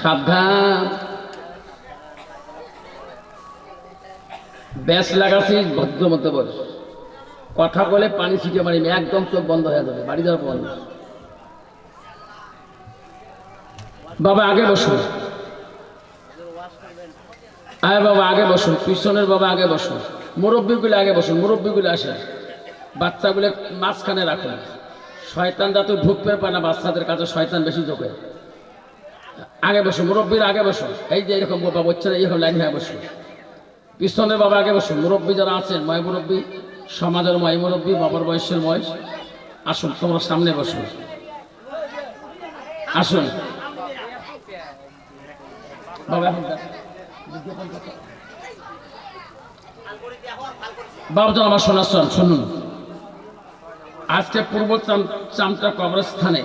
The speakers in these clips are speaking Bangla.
সাবধান। ব্যাস লাগাছিস ভদ্র মতো বস। কথা বলে পানি ছিটে মারি, একদম চোখ বন্ধ হয়ে যাবে, বাড়ি যাওয়ার পর বাবা, আগে বসুন। আয় বাবা, আগে বসুন। পিছনের বাবা, আগে বসুন। মুরব্বীগুলো আগে বসুন, মুরব্বীগুলো আসে বাচ্চাগুলো মাঝখানে রাখুন। শয়তানরা তো ঢুকতে পারে না, বাচ্চাদের কাছে শয়তান বেশি ঢোকে আগে বসো, মুরব্বীর আগে বসো। এই যে এরকম বাবা বলছে না এরকম লাইন হয়ে বসুন পিছনের বাবা আগে বসো, মুরব্বী যারা আছেন ময় মুরব্বী, সমাজের ময় মুরব্বী, বাবার বয়সের বয়স আসুন, তোমরা সামনে বসুন আসুন। বাবা। বাবুজন আমার শোনাচ্ছেন, শুনুন। আজকে পূর্ব চাম- চামটা কবরস্থানে।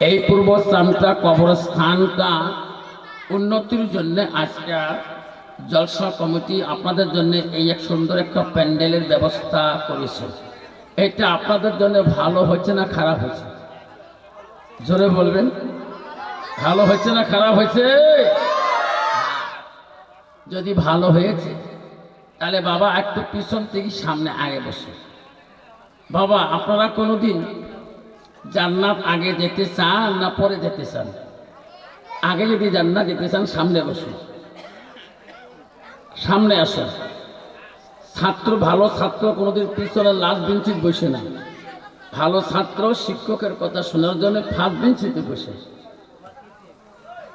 এই পূর্ব চামটা কবরস্থানটা উন্নতির জন্য আজকে জলসা কমিটি আপনাদের জন্য এই এক সুন্দর একটা প্যান্ডেলের ব্যবস্থা করেছে। এটা আপনাদের জন্য ভালো হয়েছে না খারাপ হয়েছে? জোরে বলবেন। ভালো হয়েছে না খারাপ হয়েছে? যদি ভালো হয়েছে, তাহলে বাবা একটু পিছন থেকে সামনে আগে বসে। বাবা, আপনারা কোনোদিন জান্নাত আগে যেতে চান না পরে যেতে চান? আগে যদি জান্নাত যেতে চান, সামনে বসুন। সামনে আসুন। ছাত্র, ভালো ছাত্র কোনোদিন পিছনে লাস্ট বেঞ্চিত বসে না। ভালো ছাত্র শিক্ষকের কথা শোনার জন্য ফার্স্ট বেঞ্চিতে বসে।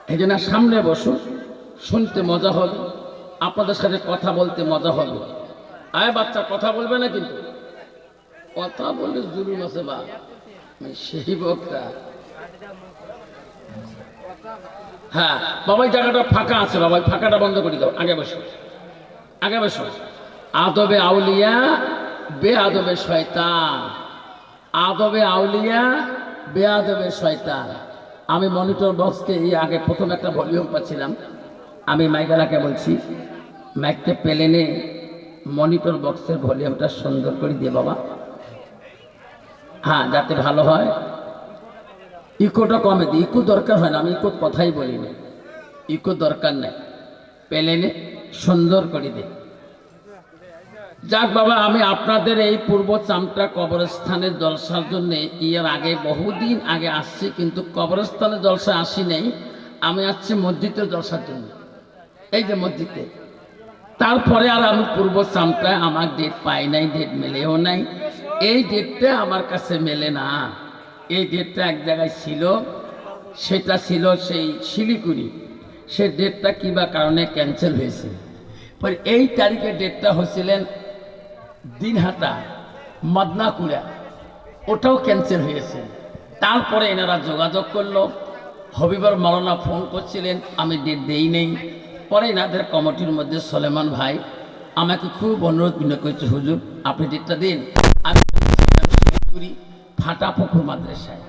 এই জন্য সামনে বসুন, শুনতে মজা হবে, আপনাদের সাথে কথা বলতে মজা হবে। আয় বাচ্চা, কথা বলবে না কিন্তু। কথা বললে জুলুম আছে বা? মানে সেই বক্তা হ্যাঁ বাবা এই জায়গাটা ফাঁকা আছে বাবা এই ফাঁকাটা বন্ধ করে দাও। আগে বসো। আগে বসো। আদবে আউলিয়া বে আদবে শয়তান। আদবে আউলিয়া বে আদবে শয়তান। আমি মনিটর বক্সকে এই আগে প্রথম একটা ভলিউম পাচ্ছিলাম। আমি মাইকালাকে বলছি মাইকটা পেলেনে মনিটর বক্সের ভলিউমটা সুন্দর করে দিয়ে বাবা। হ্যাঁ যাতে ভালো হয়। ইকোটা কমে দিই ইকো দরকার হয় না, আমি ইকো কথাই বলি না। ইকো দরকার নেই। পেলেনে সুন্দর করে দে। যাক বাবা, আমি আপনাদের এই পূর্ব চামটা কবরস্থানের জলসার জন্য এর আগে, বহুদিন আগে আসছি, কিন্তু কবরস্থানের জলসা আসি নেই। আমি আসছি মসজিদের জলসার জন্য। এই যে মসজিদে। তারপরে আর আমি পূর্ব চামটায় আমার ডেট পাই নাই ডেট মেলেও নাই। এই ডেটটা আমার কাছে মেলে না। এই ডেটটা এক জায়গায় ছিল, সেটা ছিল সেই শিলিগুড়ি। সে ডেটটা কিবা কারণে ক্যান্সেল হয়েছে। পরে এই তারিখে ডেটটা হচ্ছিলেন দিনহাটা মদনাকুড়া ওটাও ক্যান্সেল হয়েছে। তারপরে এনারা যোগাযোগ করল। হবিবর মাওলানা ফোন করছিলেন, আমি ডেট দেই নেই। পরে এনাদের কমিটির মধ্যে সলেমান ভাই আমাকে খুব অনুরোধ বিনয় করেছে, হুজুর, আপনি ডেটটা দিন। আমি ফাটা পুকুর মাদ্রাসায়।